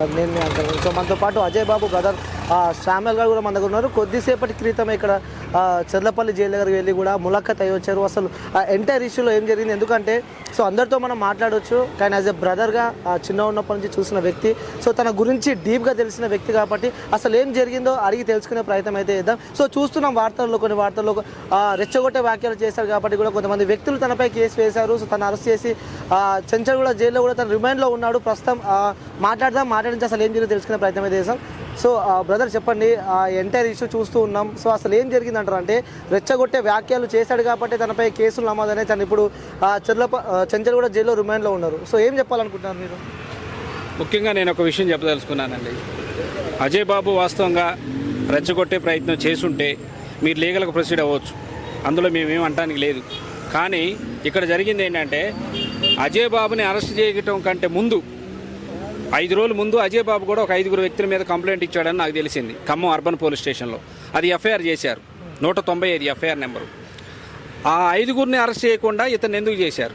నేను మీ సో మనతో పాటు అజయ్ బాబు బ్రదర్ శామ్యుల్ గారు కూడా మన దగ్గర ఉన్నారు. కొద్దిసేపటి క్రితం ఇక్కడ చర్లపల్లి జైలు దగ్గరికి వెళ్ళి కూడా ములాఖత్ అయ్యి వచ్చారు. అసలు ఎంటైర్ ఇష్యూలో ఏం జరిగింది? ఎందుకంటే సో అందరితో మనం మాట్లాడవచ్చు కానీ యాజ్ ఎ బ్రదర్గా చిన్న ఉన్నప్పటి నుంచి చూసిన వ్యక్తి సో తన గురించి డీప్గా తెలిసిన వ్యక్తి కాబట్టి అసలు ఏం జరిగిందో అడిగి తెలుసుకునే ప్రయత్నం అయితే చేద్దాం. సో చూస్తున్నాం వార్తల్లో కొన్ని వార్తల్లో రెచ్చగొట్టే వ్యాఖ్యలు చేశారు కాబట్టి కూడా కొంతమంది వ్యక్తులు తనపై కేసు వేశారు. సో తను అరెస్ట్ చేసి చెంచల్ కూడా జైల్లో కూడా తన రిమైండ్లో ఉన్నాడు. ప్రస్తుతం మాట్లాడదాం మాట్లాడించి అసలు ఏం జరిగిందో తెలుసుకునే ప్రయత్నం అయితే చేసాం సో బ్రదర్ చెప్పండి ఆ ఎంటైర్ ఇష్యూ చూస్తూ ఉన్నాం. సో అసలు ఏం జరిగిందంటారు అంటే రెచ్చగొట్టే వ్యాఖ్యలు చేశాడు కాబట్టి తనపై కేసులు నమోదనే తను ఇప్పుడు చెర్లప చెంచల్ కూడా జైల్లో రిమాండ్లో ఉన్నారు. సో ఏం చెప్పాలనుకుంటున్నారు మీరు? ముఖ్యంగా నేను ఒక విషయం చెప్పదలుచుకున్నానండి. అజయ్ బాబు వాస్తవంగా రెచ్చగొట్టే ప్రయత్నం చేసుంటే మీరు లీగల్గా ప్రొసీడ్ అవ్వచ్చు. అందులో మేమేం అంటానికి లేదు. కానీ ఇక్కడ జరిగింది ఏంటంటే అజయ్ బాబుని అరెస్ట్ చేయటం కంటే ముందు ఐదు రోజుల ముందు అజయ్ బాబు కూడా ఒక ఐదుగురు వ్యక్తుల మీద కంప్లైంట్ ఇచ్చాడని నాకు తెలిసింది. ఖమ్మం అర్బన్ పోలీస్ స్టేషన్లో. అది ఎఫ్ఐఆర్ చేశారు. నూట తొంభై ఐదు ఎఫ్ఐఆర్ నెంబరు. ఆ ఐదుగురిని అరెస్ట్ చేయకుండా ఇతను ఎందుకు చేశారు?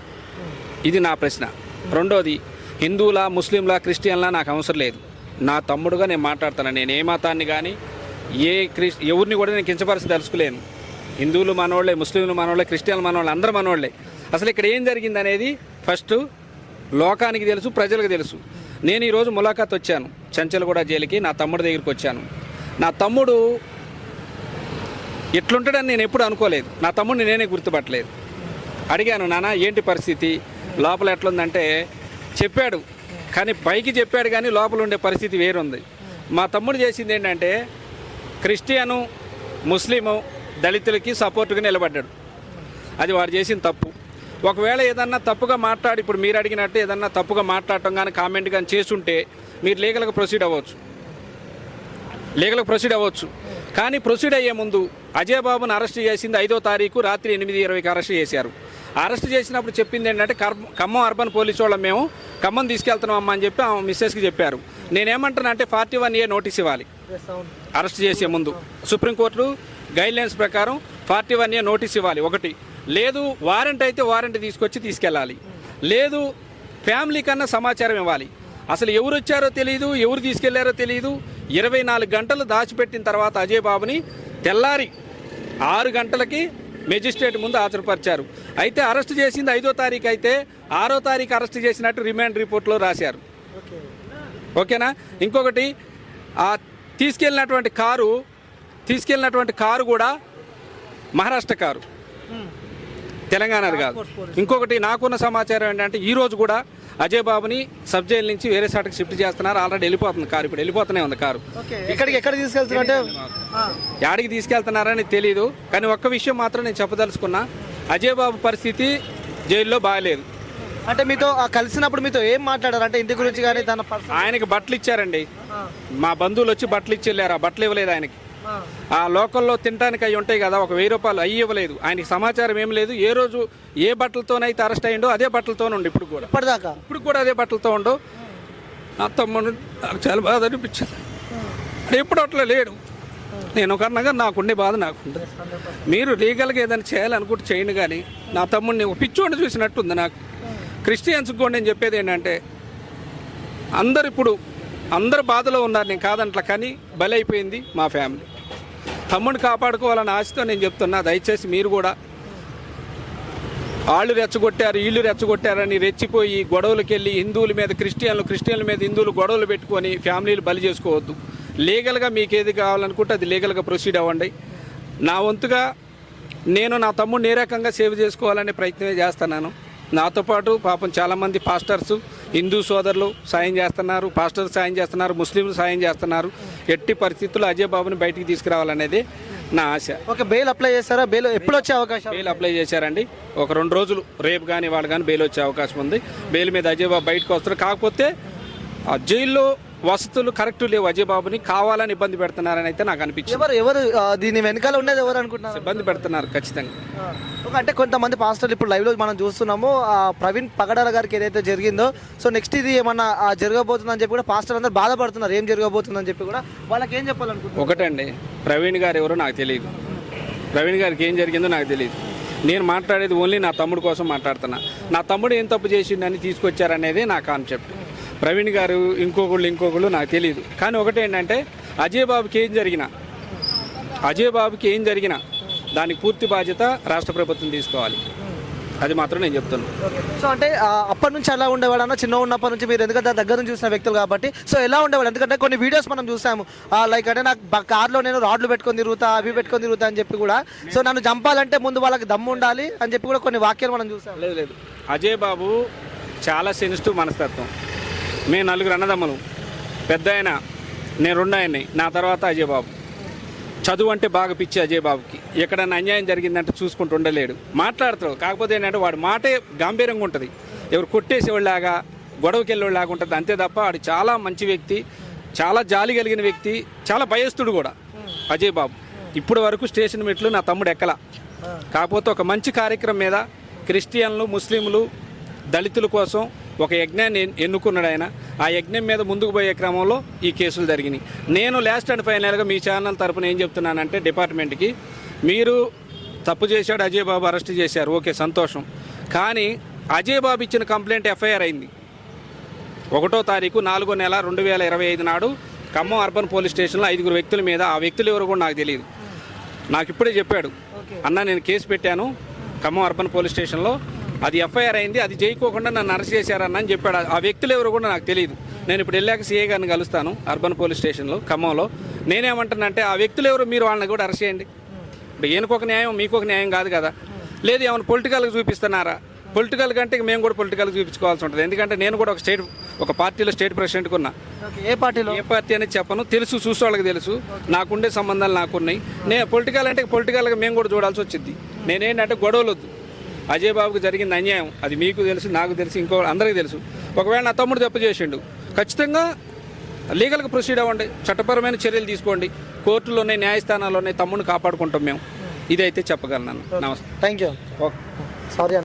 ఇది నా ప్రశ్న. రెండోది హిందువులా ముస్లింలా క్రిస్టియన్లా నాకు అవసరం లేదు. నా తమ్ముడుగా నేను మాట్లాడుతాను. నేను ఏ మతాన్ని కానీ ఏ క్రిస్ ఎవరిని కూడా నేను కించపరిచి తెలుసుకోలేను. హిందువులు మనోళ్ళే ముస్లింలు మనోళ్ళే క్రిస్టియన్లు మనోళ్ళే అందరూ మనోళ్ళే అసలు ఇక్కడ ఏం జరిగింది అనేది ఫస్ట్ లోకానికి తెలుసు ప్రజలకు తెలుసు. నేను ఈరోజు ములాఖాత్ వచ్చాను. చంచలగూడ జైలుకి నా తమ్ముడి దగ్గరికి వచ్చాను. నా తమ్ముడు ఎట్లుంటాడని నేను ఎప్పుడు అనుకోలేదు. నా తమ్ముడిని నేనే గుర్తుపట్టలేదు. అడిగాను నాన్న ఏంటి పరిస్థితి? లోపల ఎట్లుందంటే చెప్పాడు. కానీ పైకి చెప్పాడు కానీ లోపల ఉండే పరిస్థితి వేరుంది. మా తమ్ముడు చేసింది ఏంటంటే క్రిస్టియను ముస్లిము దళితులకి సపోర్టుగా నిలబడ్డాడు. అది వాడు చేసిన తప్పు. ఒకవేళ ఏదన్నా తప్పుగా మాట్లాడి ఇప్పుడు మీరు అడిగినట్టు ఏదన్నా తప్పుగా మాట్లాడటం కానీ కామెంట్ కానీ చేస్తుంటే మీరు లీగల్గా ప్రొసీడ్ అవ్వచ్చు. లీగల్గా ప్రొసీడ్ అవ్వచ్చు. కానీ ప్రొసీడ్ అయ్యే ముందు అజయ్ బాబును అరెస్ట్ చేసింది ఐదో తారీఖు రాత్రి ఎనిమిది ఇరవైకి అరెస్ట్ చేశారు. అరెస్ట్ చేసినప్పుడు చెప్పింది ఏంటంటే కర్- ఖమ్మం అర్బన్ పోలీస్ వాళ్ళం మేము ఖమ్మం తీసుకెళ్తున్నాం అమ్మ అని చెప్పి ఆమె మిస్సెస్కి చెప్పారు. నేనేమంటున్నా అంటే ఫార్టీ వన్ ఏ నోటీస్ ఇవ్వాలి. అరెస్ట్ చేసే ముందు. సుప్రీంకోర్టు గైడ్ లైన్స్ ప్రకారం ఫార్టీ వన్ ఏ నోటీస్ ఇవ్వాలి. ఒకటి. లేదు వారెంట్ అయితే వారెంట్ తీసుకొచ్చి తీసుకెళ్ళాలి. లేదు ఫ్యామిలీ కన్నా సమాచారం ఇవ్వాలి. అసలు ఎవరు వచ్చారో తెలియదు ఎవరు తీసుకెళ్ళారో తెలియదు ఇరవై నాలుగు గంటలు దాచిపెట్టిన తర్వాత అజయ్ బాబుని తెల్లారి ఆరు గంటలకి మెజిస్ట్రేట్ ముందు హాజరుపరిచారు. అయితే అరెస్ట్ చేసింది ఐదో తారీఖు అయితే ఆరో తారీఖు అరెస్ట్ చేసినట్టు రిమాండ్ రిపోర్ట్లో రాశారు. ఓకేనా? ఇంకొకటి ఆ తీసుకెళ్ళినటువంటి కారు తీసుకెళ్ళినటువంటి కారు కూడా మహారాష్ట్ర కారు. తెలంగాణది కాదు. ఇంకొకటి నాకున్న సమాచారం ఏంటంటే ఈ రోజు కూడా అజయ్ బాబుని సబ్ జైలు నుంచి వేరే సాటికి షిఫ్ట్ చేస్తున్నారు. ఆల్రెడీ వెళ్ళిపోతుంది కారు ఇప్పుడు వెళ్ళిపోతూనే ఉంది కారు. ఓకే. ఎక్కడికి ఎక్కడ తీసుకెళ్తున్నట్టే యాడికి తీసుకెళ్తున్నారని తెలియదు కానీ ఒక్క విషయం మాత్రం నేను చెప్పదలుచుకున్నా. అజయ్ బాబు పరిస్థితి జైల్లో బాగాలేదు అంటే మీతో ఆ కలిసినప్పుడు మీతో ఏం మాట్లాడారు? అంటే ఇంటి గురించి కానీ తన ఆయనకి బట్టలు ఇచ్చారండి మా బంధువులు వచ్చి బట్టలు ఇచ్చి వెళ్ళారు ఆ బట్టలు ఇవ్వలేదు ఆయనకి. ఆ. లోకల్లో తినడానికి అవి ఉంటాయి కదా ఒక వెయ్యి రూపాయలు అయ్యి ఇవ్వలేదు. ఆయనకి సమాచారం ఏం లేదు. ఏ రోజు ఏ బట్టలతోనైతే అరెస్ట్ అయ్యిండో అదే బట్టలతోనే ఉండు ఇప్పుడు కూడా. ఇప్పటిదాకా? ఇప్పుడు కూడా అదే బట్టలతో ఉండు. నా తమ్ముడు నాకు చాలా బాధ అనిపించింది. అది ఎప్పుడు అట్లా లేడు. నేను ఒక అన్నగా నాకుండే బాధ నాకుంది మీరు లీగల్గా ఏదైనా చేయాలనుకుంటే చేయండి కానీ నా తమ్ముడిని ఒక పిచ్చోడిని చూసినట్టుంది నాకు. క్రిస్టియన్స్కి కూడా నేను చెప్పేది ఏంటంటే అందరు ఇప్పుడు అందరు బాధలో ఉన్నారు. నేను కాదంట్లా కానీ బలైపోయింది మా ఫ్యామిలీ. తమ్ముడిని కాపాడుకోవాలని ఆశతో నేను చెప్తున్నా. దయచేసి మీరు కూడా వాళ్ళు రెచ్చగొట్టారు వీళ్ళు రెచ్చగొట్టారని రెచ్చిపోయి గొడవలకు వెళ్ళి హిందువుల మీద క్రిస్టియన్లు క్రిస్టియన్ల మీద హిందువులు గొడవలు పెట్టుకొని ఫ్యామిలీలు బలి చేసుకోవద్దు. లీగల్గా మీకు ఏది కావాలనుకుంటే అది లీగల్గా ప్రొసీడ్ అవ్వండి. నా వంతుగా నేను నా తమ్ముడిని ఏ రకంగా సేవ్ చేసుకోవాలనే ప్రయత్నమే చేస్తున్నాను నాతో పాటు పాపం చాలామంది పాస్టర్సు హిందూ సోదరులు సాయం చేస్తున్నారు పాస్టర్స్ సాయం చేస్తున్నారు ముస్లింలు సాయం చేస్తున్నారు. ఎట్టి పరిస్థితుల్లో అజయ్ బాబుని బయటికి తీసుకురావాలనేది నా ఆశ. ఓకే బెయిల్ అప్లై చేస్తారా బెయిల్ ఎప్పుడు వచ్చే అవకాశం? బెయిల్ అప్లై చేశారండి. ఒక రెండు రోజులు రేపు కానీ వాళ్ళు కానీ బెయిల్ వచ్చే అవకాశం ఉంది. బెయిల్ మీద అజయ్ బాబు బయటకు వస్తారు. కాకపోతే ఆ జైల్లో వసతులు కరెక్ట్ లేవు అజయ్ బాబుని కావాలని ఇబ్బంది పెడుతున్నారని అయితే నాకు అనిపించింది. ఎవరు ఎవరు ఆ, దీని వెనకాల ఉండేది ఎవరు అనుకుంటున్నారు? ఇబ్బంది పెడుతున్నారు ఖచ్చితంగా. ఒక అంటే కొంతమంది పాస్టర్లు ఇప్పుడు లైవ్లో మనం చూస్తున్నాము ఆ ప్రవీణ్ పగడాల గారికి ఏదైతే జరిగిందో సో నెక్స్ట్ ఇది ఏమన్నా ఆ, జరగబోతుందని చెప్పి కూడా పాస్టర్ అందరు బాధపడుతున్నారు. ఏం జరగబోతుందని చెప్పి కూడా వాళ్ళకి ఏం చెప్పాలనుకుంటున్నారు? ఒకటండి ప్రవీణ్ గారు ఎవరో నాకు తెలియదు ప్రవీణ్ గారికి ఏం జరిగిందో నాకు తెలియదు నేను మాట్లాడేది ఓన్లీ నా తమ్ముడు కోసం మాట్లాడుతున్నా. నా తమ్ముడు ఏం తప్పు చేసిండని తీసుకొచ్చారనేది నా కాన్సెప్ట్ ప్రవీణ్ గారు ఇంకొకళ్ళు ఇంకొకళ్ళు నాకు తెలియదు కానీ ఒకటి ఏంటంటే అజయ్ బాబుకి ఏం జరిగినా అజయ్ బాబుకి ఏం జరిగినా దానికి పూర్తి బాధ్యత రాష్ట్ర ప్రభుత్వం తీసుకోవాలి. అది మాత్రం నేను చెప్తున్నాను సో అంటే అప్పటి నుంచి ఎలా ఉండేవాడు అన్న చిన్న ఉన్నప్పటి నుంచి మీరు ఎందుకంటే దగ్గర నుంచి చూసిన వ్యక్తులు కాబట్టి సో ఎలా ఉండేవాడు? ఎందుకంటే కొన్ని వీడియోస్ మనం చూసాము. లైక్ అంటే నాకు కార్లో నేను రాడ్లు పెట్టుకొని తిరుగుతా అవి పెట్టుకొని తిరుగుతా అని చెప్పి కూడా. సో నన్ను చంపాలంటే ముందు వాళ్ళకి దమ్ము ఉండాలి అని చెప్పి కూడా కొన్ని వాక్యాలు మనం చూసాం లేదు లేదు. అజయ్ బాబు చాలా సెన్సిటివ్ మనస్తత్వం. మేము నలుగురు అన్నదమ్ములు. పెద్ద ఆయన నేను రెండు ఆయన్ని నా తర్వాత అజయ్ బాబు చదువు అంటే బాగా పిచ్చి అజయ్ బాబుకి ఎక్కడన్నా అన్యాయం జరిగిందంటే చూసుకుంటూ ఉండలేడు. మాట్లాడతాడు కాకపోతే ఏంటంటే వాడి మాటే గాంభీర్యంగా ఉంటుంది. ఎవరు కొట్టేసేవాళ్ళలాగా గొడవకి వెళ్ళేవాళ్ళలాగా ఉంటుంది. అంతే తప్ప వాడు చాలా మంచి వ్యక్తి చాలా జాలి కలిగిన వ్యక్తి చాలా భయస్తుడు కూడా అజయ్ బాబు ఇప్పటి వరకు స్టేషన్ మెట్లు నా తమ్ముడు ఎక్కల. కాకపోతే ఒక మంచి కార్యక్రమం మీద క్రిస్టియన్లు ముస్లింలు దళితుల కోసం ఒక యజ్ఞాన్ని ఎన్- ఎన్నుకున్నాడు ఆయన. ఆ యజ్ఞం మీద ముందుకు పోయే క్రమంలో ఈ కేసులు జరిగినాయి. నేను లాస్ట్ అండ్ ఫైనల్గా మీ ఛానల్ తరపున ఏం చెప్తున్నానంటే డిపార్ట్మెంట్కి మీరు తప్పు చేశాడు అజయ్ బాబు అరెస్ట్ చేశారు. ఓకే సంతోషం. కానీ అజయ్ బాబు ఇచ్చిన కంప్లైంట్ ఎఫ్ఐఆర్ అయింది. ఒకటో తారీఖు నాలుగో నెల రెండు వేల ఇరవై ఐదు నాడు ఖమ్మం అర్బన్ పోలీస్ స్టేషన్లో ఐదుగురు వ్యక్తుల మీద ఆ వ్యక్తులు ఎవరు కూడా నాకు తెలియదు. నాకు ఇప్పుడే చెప్పాడు. అన్న నేను కేసు పెట్టాను ఖమ్మం అర్బన్ పోలీస్ స్టేషన్లో. అది ఎఫ్ఐఆర్ అయింది అది చేయకోకుండా నన్ను అరెస్ట్ చేశారన్న అని చెప్పాడు. ఆ వ్యక్తులు ఎవరు కూడా నాకు తెలియదు. నేను ఇప్పుడు వెళ్ళాక సీఏ గారిని కలుస్తాను అర్బన్ పోలీస్ స్టేషన్లో ఖమ్మంలో. నేనేమంటానంటే ఆ వ్యక్తులు ఎవరు మీరు వాళ్ళని కూడా అరెస్ట్ చేయండి. ఇప్పుడు ఈయనకు ఒక న్యాయం మీకు ఒక న్యాయం కాదు కదా. లేదు ఏమైనా పొలిటికల్గా చూపిస్తున్నారా? పొలిటికల్ కంటే మేము కూడా పొలిటికల్గా చూపించుకోవాల్సి ఉంటుంది. ఎందుకంటే నేను కూడా ఒక స్టేట్ ఒక పార్టీలో స్టేట్ ప్రెసిడెంట్గా ఉన్నా. ఏ పార్టీలో? ఏ పార్టీ అనేది చెప్పను. తెలుసు చూసే వాళ్ళకి తెలుసు. నాకుండే సంబంధాలు నాకున్నాయి. నేను పొలిటికల్ అంటే పొలిటికల్గా మేము కూడా చూడాల్సి వచ్చింది. నేనేంటంటే గొడవలు వద్దు అజయ్ బాబుకి జరిగింది అన్యాయం. అది మీకు తెలుసు నాకు తెలుసు ఇంకో అందరికీ తెలుసు. ఒకవేళ నా తమ్ముడు తప్పు చేసిండు ఖచ్చితంగా లీగల్గా ప్రొసీడ్ అవ్వండి చట్టపరమైన చర్యలు తీసుకోండి. కోర్టులోనే న్యాయస్థానాల్లోనే తమ్ముడిని కాపాడుకుంటాం మేము. ఇదైతే చెప్పగలను నమస్తే. Thank you sorry